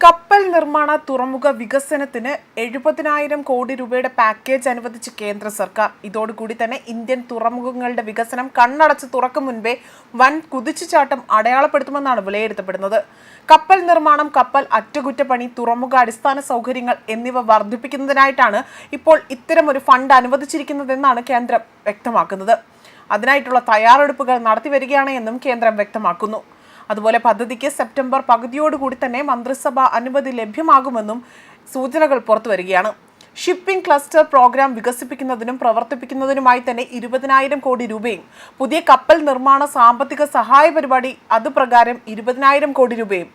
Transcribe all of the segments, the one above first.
കപ്പൽ നിർമ്മാണ തുറമുഖ വികസനത്തിന് എഴുപതിനായിരം കോടി രൂപയുടെ പാക്കേജ് അനുവദിച്ച് കേന്ദ്ര സർക്കാർ. ഇതോടുകൂടി തന്നെ ഇന്ത്യൻ തുറമുഖങ്ങളുടെ വികസനം കണ്ണടച്ച് തുറക്കും മുൻപേ വൻ കുതിച്ചുചാട്ടം അടയാളപ്പെടുത്തുമെന്നാണ് വിലയിരുത്തപ്പെടുന്നത്. കപ്പൽ നിർമ്മാണം കപ്പൽ അറ്റകുറ്റപ്പണി തുറമുഖ അടിസ്ഥാന സൗകര്യങ്ങൾ എന്നിവ വർദ്ധിപ്പിക്കുന്നതിനായിട്ടാണ് ഇപ്പോൾ ഇത്തരമൊരു ഫണ്ട് അനുവദിച്ചിരിക്കുന്നതെന്നാണ് കേന്ദ്രം വ്യക്തമാക്കുന്നത്. അതിനായിട്ടുള്ള തയ്യാറെടുപ്പുകൾ നടത്തി വരികയാണ് എന്നും കേന്ദ്രം വ്യക്തമാക്കുന്നു. അതുപോലെ പദ്ധതിക്ക് സെപ്റ്റംബർ പകുതിയോടുകൂടി തന്നെ മന്ത്രിസഭ അനുമതി ലഭ്യമാകുമെന്നും സൂചനകൾ പുറത്തുവരികയാണ്. ഷിപ്പിംഗ് ക്ലസ്റ്റർ പ്രോഗ്രാം വികസിപ്പിക്കുന്നതിനും പ്രവർത്തിപ്പിക്കുന്നതിനുമായി തന്നെ ഇരുപതിനായിരം കോടി രൂപയും പുതിയ കപ്പൽ നിർമ്മാണ സാമ്പത്തിക സഹായ പരിപാടി അതുപ്രകാരം ഇരുപതിനായിരം കോടി രൂപയും.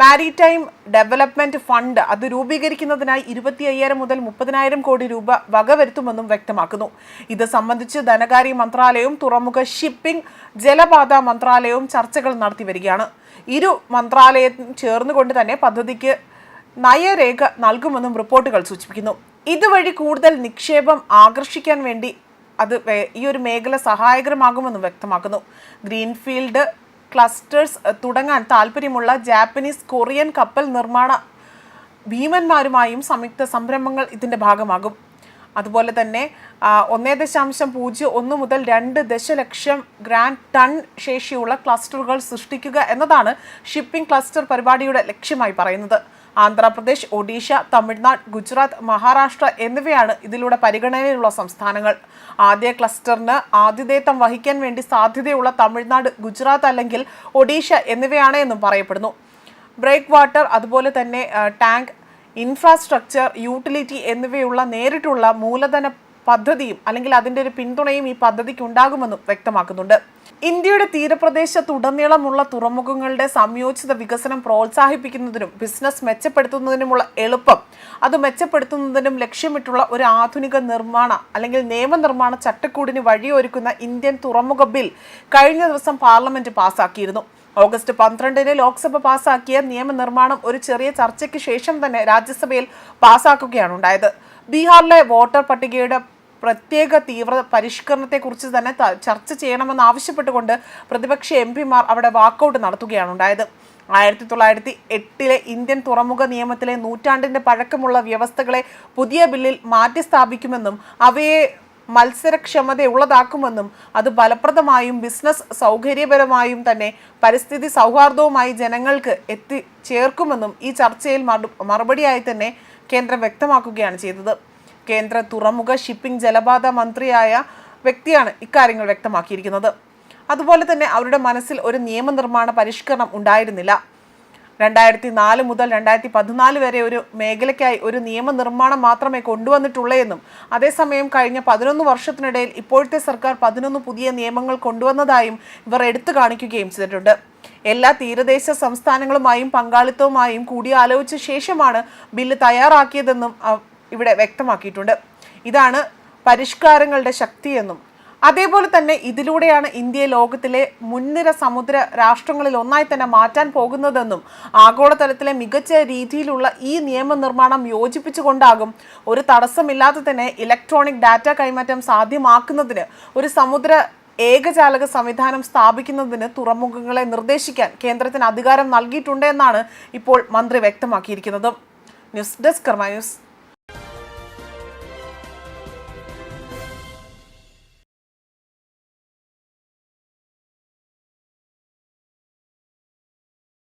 മാരിടൈം ഡെവലപ്മെന്റ് ഫണ്ട് അത് രൂപീകരിക്കുന്നതിനായി ഇരുപത്തി അയ്യായിരം മുതൽ മുപ്പതിനായിരം കോടി രൂപ വകവരുത്തുമെന്നും വ്യക്തമാക്കുന്നു. ഇത് സംബന്ധിച്ച് ധനകാര്യ മന്ത്രാലയവും തുറമുഖ ഷിപ്പിംഗ് ജലപാത മന്ത്രാലയവും ചർച്ചകൾ നടത്തി വരികയാണ്. ഇരു മന്ത്രാലയം ചേർന്നുകൊണ്ട് തന്നെ പദ്ധതിക്ക് നയരേഖ നൽകുമെന്നും റിപ്പോർട്ടുകൾ സൂചിപ്പിക്കുന്നു. ഇതുവഴി കൂടുതൽ നിക്ഷേപം ആകർഷിക്കാൻ വേണ്ടി അത് ഈ ഒരു മേഖല സഹായകരമാകുമെന്നും വ്യക്തമാക്കുന്നു. ഗ്രീൻഫീൽഡ് ക്ലസ്റ്റേഴ്സ് തുടങ്ങാൻ താല്പര്യമുള്ള ജാപ്പനീസ് കൊറിയൻ കപ്പൽ നിർമ്മാണ ഭീമന്മാരുമായും സംയുക്ത സംരംഭങ്ങൾ ഇതിന്റെ ഭാഗമാകും. അതുപോലെ തന്നെ ഒന്നേ ദശാംശം പൂജ്യം ഒന്ന് മുതൽ രണ്ട് ദശലക്ഷം ഗ്രാൻഡ് ടൺ ശേഷിയുള്ള ക്ലസ്റ്ററുകൾ സൃഷ്ടിക്കുക എന്നതാണ് ഷിപ്പിംഗ് ക്ലസ്റ്റർ പരിപാടിയുടെ ലക്ഷ്യമായി പറയുന്നത്. ആന്ധ്രാപ്രദേശ് ഒഡീഷ തമിഴ്നാട് ഗുജറാത്ത് മഹാരാഷ്ട്ര എന്നിവയാണ് ഇതിലൂടെ പരിഗണനയിലുള്ള സംസ്ഥാനങ്ങൾ. ആദ്യ ക്ലസ്റ്ററിന് ആതിഥേയത്വം വഹിക്കാൻ വേണ്ടി സാധ്യതയുള്ള തമിഴ്നാട് ഗുജറാത്ത് അല്ലെങ്കിൽ ഒഡീഷ എന്നിവയാണ് എന്നും പറയപ്പെടുന്നു. ബ്രേക്ക് വാട്ടർ അതുപോലെ തന്നെ ടാങ്ക് ഇൻഫ്രാസ്ട്രക്ചർ യൂട്ടിലിറ്റി എന്നിവയുള്ള നേരിട്ടുള്ള മൂലധന പദ്ധതിയും അല്ലെങ്കിൽ അതിന്റെ ഒരു പിന്തുണയും ഈ പദ്ധതിക്ക് ഉണ്ടാകുമെന്നും വ്യക്തമാക്കുന്നുണ്ട്. ഇന്ത്യയുടെ തീരപ്രദേശത്തുടനീളമുള്ള തുറമുഖങ്ങളുടെ സംയോജിത വികസനം പ്രോത്സാഹിപ്പിക്കുന്നതിനും ബിസിനസ് മെച്ചപ്പെടുത്തുന്നതിനുമുള്ള എളുപ്പം. അത് മെച്ചപ്പെടുത്തുന്നതിനും ലക്ഷ്യമിട്ടുള്ള ഒരു ആധുനിക നിർമ്മാണ അല്ലെങ്കിൽ നിയമനിർമ്മാണ ചട്ടക്കൂടിന് വഴിയൊരുക്കുന്ന ഇന്ത്യൻ തുറമുഖ ബിൽ കഴിഞ്ഞ ദിവസം പാർലമെന്റ് പാസാക്കിയിരുന്നു. ഓഗസ്റ്റ് പന്ത്രണ്ടിന് ലോക്സഭ പാസാക്കിയ നിയമനിർമ്മാണം ഒരു ചെറിയ ചർച്ചയ്ക്ക് ശേഷം തന്നെ രാജ്യസഭയിൽ പാസാക്കുകയാണ് ഉണ്ടായത്. ബീഹാറിലെ വോട്ടർ പട്ടികയുടെ പ്രത്യേക തീവ്ര പരിഷ്കരണത്തെക്കുറിച്ച് തന്നെ ചർച്ച ചെയ്യണമെന്ന് ആവശ്യപ്പെട്ടുകൊണ്ട് പ്രതിപക്ഷ എം പിമാർ അവിടെ വാക്കൗട്ട് നടത്തുകയാണ് ഉണ്ടായത്. ആയിരത്തി തൊള്ളായിരത്തി എട്ടിലെ ഇന്ത്യൻ തുറമുഖ നിയമത്തിലെ നൂറ്റാണ്ടിന്റെ പഴക്കമുള്ള വ്യവസ്ഥകളെ പുതിയ ബില്ലിൽ മാറ്റി സ്ഥാപിക്കുമെന്നും അവയെ മത്സരക്ഷമതയുള്ളതാക്കുമെന്നും അത് ഫലപ്രദമായും ബിസിനസ് സൗകര്യപരമായും തന്നെ പരിസ്ഥിതി സൗഹാർദ്ദവുമായി ജനങ്ങൾക്ക് എത്തിച്ചേർക്കുമെന്നും ഈ ചർച്ചയിൽ മറു- മറുപടിയായി തന്നെ കേന്ദ്രം വ്യക്തമാക്കുകയാണ് ചെയ്തത്. കേന്ദ്ര തുറമുഖ ഷിപ്പിംഗ് ജലപാത മന്ത്രിയായ വ്യക്തിയാണ് ഇക്കാര്യങ്ങൾ വ്യക്തമാക്കിയിരിക്കുന്നത്. അതുപോലെ തന്നെ അവരുടെ മനസ്സിൽ ഒരു നിയമനിർമ്മാണ പരിഷ്കരണം ഉണ്ടായിരുന്നില്ല. രണ്ടായിരത്തി നാല് മുതൽ രണ്ടായിരത്തി പതിനാല് വരെ ഒരു മേഖലയ്ക്കായി ഒരു നിയമനിർമ്മാണം മാത്രമേ കൊണ്ടുവന്നിട്ടുള്ളൂ അതേസമയം കഴിഞ്ഞ പതിനൊന്ന് വർഷത്തിനിടയിൽ ഇപ്പോഴത്തെ സർക്കാർ പതിനൊന്ന് പുതിയ നിയമങ്ങൾ കൊണ്ടുവന്നതായും ഇവർ എടുത്തു കാണിക്കുകയും ചെയ്തിട്ടുണ്ട്. എല്ലാ തീരദേശ സംസ്ഥാനങ്ങളുമായും പങ്കാളിത്തവുമായും കൂടിയാലോചിച്ച ശേഷമാണ് ബില്ല് തയ്യാറാക്കിയതെന്നും ഇവിടെ വ്യക്തമാക്കിയിട്ടുണ്ട്. ഇതാണ് പരിഷ്കാരങ്ങളുടെ ശക്തിയെന്നും അതേപോലെ തന്നെ ഇതിലൂടെയാണ് ഇന്ത്യയെ ലോകത്തിലെ മുൻനിര സമുദ്ര രാഷ്ട്രങ്ങളിൽ ഒന്നായി തന്നെ മാറ്റാൻ പോകുന്നതെന്നും ആഗോളതലത്തിലെ മികച്ച രീതിയിലുള്ള ഈ നിയമനിർമ്മാണം യോജിപ്പിച്ചുകൊണ്ടാകും ഒരു തടസ്സമില്ലാതെ തന്നെ ഇലക്ട്രോണിക് ഡാറ്റ കൈമാറ്റം സാധ്യമാക്കുന്നതിന് ഒരു സമുദ്ര ഏകജാലക സംവിധാനം സ്ഥാപിക്കുന്നതിന് തുറമുഖങ്ങളെ നിർദ്ദേശിക്കാൻ കേന്ദ്രത്തിന് അധികാരം നൽകിയിട്ടുണ്ട് എന്നാണ് ഇപ്പോൾ മന്ത്രി വ്യക്തമാക്കിയിരിക്കുന്നത്. News desk Karma news.